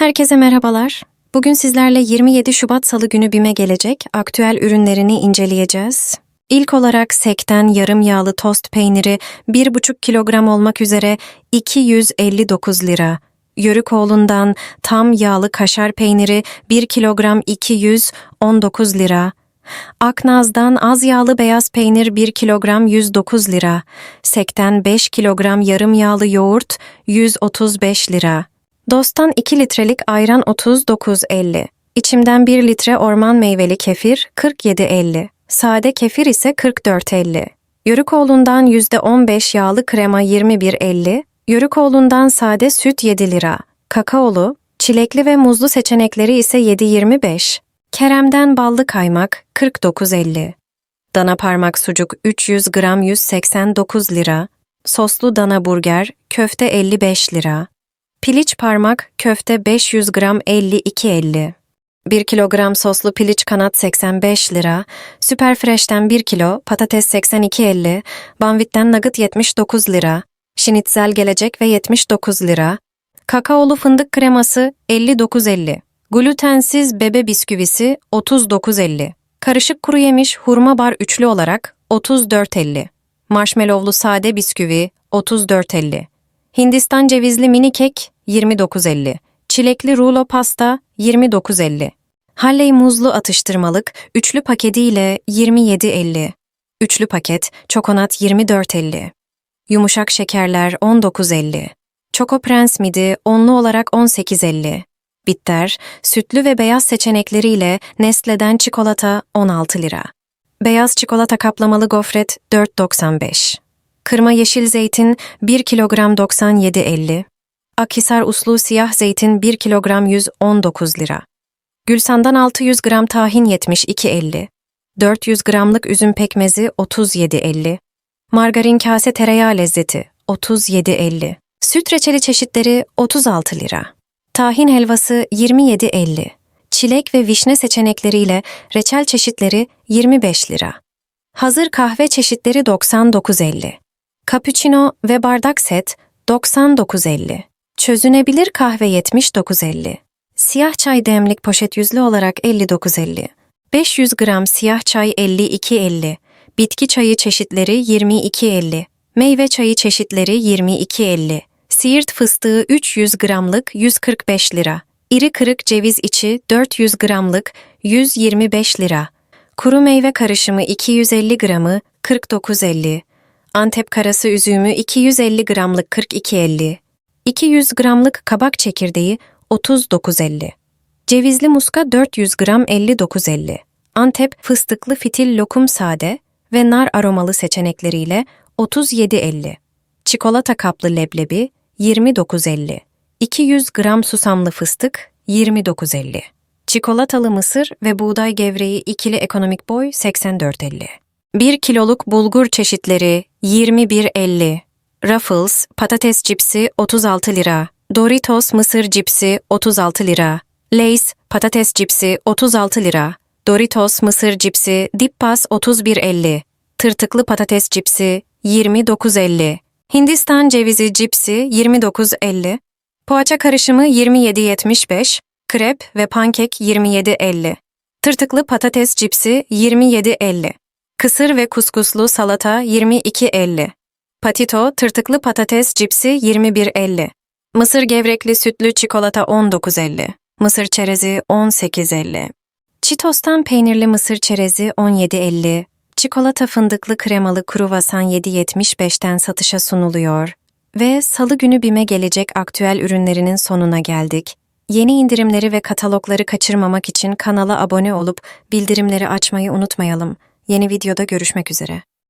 Herkese merhabalar. Bugün sizlerle 27 Şubat Salı günü BİM'e gelecek aktüel ürünlerini inceleyeceğiz. İlk olarak Sek'ten yarım yağlı tost peyniri 1,5 kilogram olmak üzere 259 lira. Yörükoğlu'ndan tam yağlı kaşar peyniri 1 kilogram 219 lira. Aknaz'dan az yağlı beyaz peynir 1 kilogram 109 lira. Sek'ten 5 kilogram yarım yağlı yoğurt 135 lira. Dost'tan 2 litrelik ayran 39.50. İçimden 1 litre orman meyveli kefir 47.50. Sade kefir ise 44.50. Yörükoğlu'ndan %15 yağlı krema 21.50. Yörükoğlu'ndan sade süt 7 lira. Kakaolu, çilekli ve muzlu seçenekleri ise 7.25. Kerem'den ballı kaymak 49.50. Dana parmak sucuk 300 gram 189 lira. Soslu dana burger köfte 55 lira. Piliç parmak köfte 500 gram 52.50. 1 kilogram soslu piliç kanat 85 lira. Süper Fresh'ten 1 kilo patates 82.50. Banvit'ten nugget 79 lira. Şinitzel gelecek ve 79 lira. Kakaolu fındık kreması 59.50. Glutensiz bebe bisküvisi 39.50. Karışık kuru yemiş hurma bar üçlü olarak 34.50. Marshmallowlu sade bisküvi 34.50. Hindistan cevizli mini kek 29.50. Çilekli rulo pasta 29.50. Halley muzlu atıştırmalık üçlü paketiyle 27.50. Üçlü paket çokonat 24.50. Yumuşak şekerler 19.50. Çoko Prens midi onlu olarak 18.50. Bitter, sütlü ve beyaz seçenekleriyle Nestle'den çikolata 16 lira. Beyaz çikolata kaplamalı gofret 4.95. Kırma yeşil zeytin 1 kilogram 97.50. Akhisar uslu siyah zeytin 1 kilogram 119 lira. Gülsan'dan 600 gram tahin 72.50. 400 gramlık üzüm pekmezi 37.50. Margarin kase tereyağı lezzeti 37.50. Süt reçeli çeşitleri 36 lira. Tahin helvası 27.50. Çilek ve vişne seçenekleriyle reçel çeşitleri 25 lira. Hazır kahve çeşitleri 99.50. Cappuccino ve bardak set 99.50. Çözünebilir kahve 79.50. Siyah çay demlik poşet yüzlü olarak 59.50. 500 gram siyah çay 52.50. Bitki çayı çeşitleri 22.50. Meyve çayı çeşitleri 22.50. Siirt fıstığı 300 gramlık 145 lira. İri kırık ceviz içi 400 gramlık 125 lira. Kuru meyve karışımı 250 gramı 49.50. Antep karası üzümü 250 gramlık 42.50. 200 gramlık kabak çekirdeği 39.50. Cevizli muska 400 gram 59.50. Antep fıstıklı fitil lokum sade ve nar aromalı seçenekleriyle 37.50. Çikolata kaplı leblebi 29.50. 200 gram susamlı fıstık 29.50. Çikolatalı mısır ve buğday gevreği ikili ekonomik boy 84.50. 1 kiloluk bulgur çeşitleri 21.50. Ruffles patates cipsi 36 lira. Doritos mısır cipsi 36 lira. Lay's patates cipsi 36 lira. Doritos mısır cipsi Dippas 31.50. Tırtıklı patates cipsi 29.50. Hindistan cevizi cipsi 29.50. Poğaça karışımı 27.75. Krep ve pankek 27.50. Tırtıklı patates cipsi 27.50. Kısır ve kuskuslu salata 22.50. Patito tırtıklı patates cipsi 21.50. Mısır gevrekli sütlü çikolata 19.50. Mısır çerezi 18.50. Çitos'tan peynirli mısır çerezi 17.50. Çikolata fındıklı kremalı kruvasan 7.75'ten satışa sunuluyor. Ve salı günü BİM'e gelecek aktüel ürünlerinin sonuna geldik. Yeni indirimleri ve katalogları kaçırmamak için kanala abone olup bildirimleri açmayı unutmayalım. Yeni videoda görüşmek üzere.